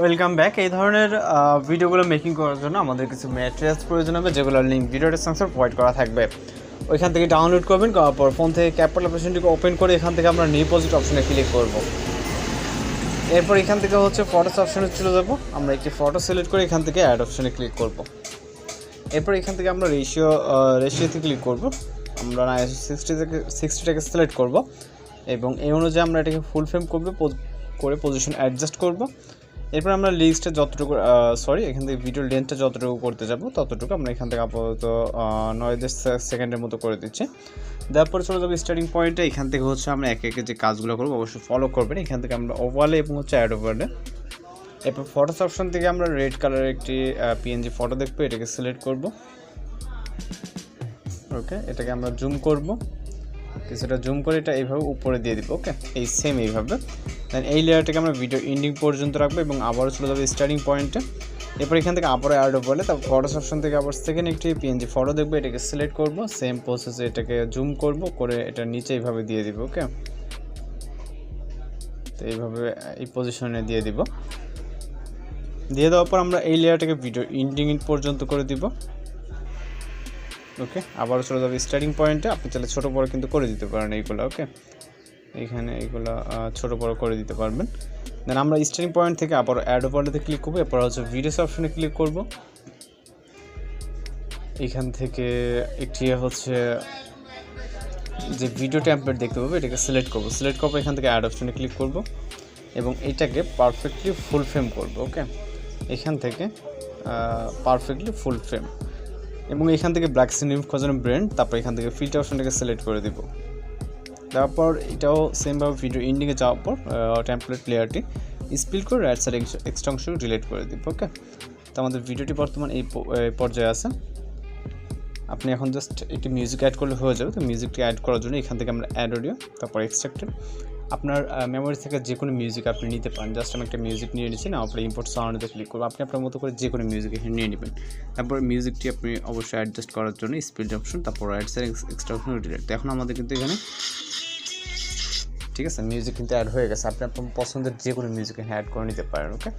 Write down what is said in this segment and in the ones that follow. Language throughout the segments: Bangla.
ওয়েলকাম ব্যাক এই ধরনের ভিডিওগুলো মেকিং করার জন্য আমাদের কিছু ম্যাটেরিয়ালস প্রয়োজন হবে, যেগুলো লিঙ্ক ভিডিও ডেসক্রিপশনে প্রোভাইড করা থাকবে। ওইখান থেকে ডাউনলোড করবেন, করার পর ফোন থেকে ক্যাপিটাল অপারেশনটিকে ওপেন করে এখান থেকে আমরা ডিপোজিট অপশনে ক্লিক করব। এরপর এখান থেকে হচ্ছে ফটোস অপশনে চলে যাব। আমরা একটি ফটো সিলেক্ট করে এখান থেকে অ্যাড অপশনে ক্লিক করব। এরপর এখান থেকে আমরা রেশিও রেশিওতে ক্লিক করব। আমরা না সিক্সটি থেকে সিক্সটিটাকে সিলেক্ট করব। এবং এই অনুযায়ী আমরা এটাকে ফুল ফ্রেম করবে করে পজিশন অ্যাডজাস্ট করব। এরপর আমরা লিস্টে যতটুকু সরি এখান থেকে ভিডিও লেন্থটা যতটুকু করতে যাব, ততটুকু আমরা এখান থেকে আপাতত নয় দশ সেকেন্ডের মতো করে দিচ্ছি। তারপরে চলে যাব স্টার্টিং পয়েন্টে এখান থেকে হচ্ছে আমরা একে একে যে কাজগুলো করব অবশ্যই ফলো করবেন। এখান থেকে আমরা ওভালে এবং হচ্ছে অ্যাড ওভারে এরপর ফটোস অপশন থেকে আমরা রেড কালারের একটি পিএনজি ফটো দেখব, এটাকে সিলেক্ট করব। ওকে এটাকে আমরা জুম করব। কিছুটা জুম করে এটা এইভাবে উপরে দিয়ে দিব ওকে এই সেম এইভাবে। দেন এই লেয়ারটাকে আমরা ভিডিও এন্ডিং পর্যন্ত রাখব এবং আবারও চলে যাবে স্টার্টিং পয়েন্টে এরপর এখান থেকে আবারও অ্যাড বলে, তারপর ফটোস অপশন থেকে আবার সেকেন্ড একটি পিএনজি ফটো দেখব, এটাকে সিলেক্ট করব সেম প্রসেসে এটাকে জুম করব, করে এটা নিচে এইভাবে দিয়ে দিব ওকে তো এইভাবে এই পজিশনে দিয়ে দিব। দিয়ে দেওয়ার পর আমরা এই লেয়ারটাকে ভিডিও এন্ডিং পর্যন্ত করে দিব। ওকে আবারও চলে যাবে স্টার্টিং পয়েন্টে আপনি চাইলে ছোটো বড়ো কিন্তু করে দিতে পারেন এইগুলো ওকে এইখানে এইগুলো ছোটো বড়ো করে দিতে পারবেন। দেন আমরা স্টার্টিং পয়েন্ট থেকে আবার অ্যাড ওভারতে ক্লিক করব, এরপর হচ্ছে ভিডিওস অপশনে ক্লিক করব। এইখান থেকে একটি হচ্ছে যে ভিডিও ট্যাম্পলেট দেখতে পাবো, এটাকে সিলেক্ট করব। সিলেক্ট করব, এখান থেকে অ্যাড অপশনে ক্লিক করব এবং এটাকে পারফেক্টলি ফুল ফ্রেম করব ওকে এখান থেকে পারফেক্টলি ফুল ফ্রেম এবং এখান থেকে ব্ল্যাক সিন রিমুভ করার জন্য ব্র্যান্ড তারপর এখান থেকে ফিল্টার অপশনটাকে সিলেক্ট করে দিব। তারপর এটাও সেমভাবে ভিডিও এন্ডিংয়ে যাওয়ার পর টেমপ্লেট লেয়ারটি স্পিল করে রাইট সাইড এক্সট্রা অংশ ডিলিট করে দিব ওকে তো আমাদের ভিডিওটি বর্তমান এই পর্যায়ে আছে। আপনি এখন জাস্ট একটি মিউজিক অ্যাড করলে হয়ে যাবে। তো মিউজিকটি অ্যাড করার জন্য এখান থেকে আমরা অ্যাড অডিও তারপর এক্সট্রাক্টেড আপনার মেমোরি থেকে যে কোনো মিউজিক আপনি নিতে পারেন। জাস্ট আমি একটা মিউজিক নিয়ে নিচ্ছি না আপনি ইম্পোর্ট সাউন্ডে ক্লিক করব। আপনি আপনার মতো করে যে কোনো মিউজিক এখানে নিয়ে নেবেন। তারপর মিউজিকটি আপনি অবশ্যই অ্যাডজাস্ট করার জন্য স্পিড অপশন তারপর right side extra option delete এখন আমাদের কিন্তু এখানে ঠিক আছে? মিউজিক কিন্তু অ্যাড হয়ে গেছে। আপনি আপনার পছন্দের যে কোনো মিউজিক এখানে অ্যাড করে নিতে পারেন ওকে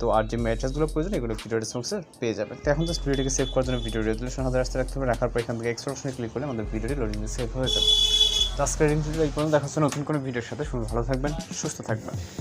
তো আর যে ম্যাট্রেসগুলো প্রয়োজন, এগুলো ভিডিও ডিসক্রিপশনে পেয়ে যাবেন। তো এখন জাস্ট ভিডিওটিকে সেভ করার জন্য ভিডিও রেজুলেশন হাজার রাস্তা রাখতে হবে। রাখার পর এখান থেকে এক্সপ্রেশনে ক্লিক করলে আমাদের ভিডিওটি লোডিং সেভ হয়ে যাবে। তো আজকের এই পর্যন্ত। দেখার জন্য নতুন কোনো ভিডিওর সাথে। শুধু ভালো থাকবেন, সুস্থ থাকবেন।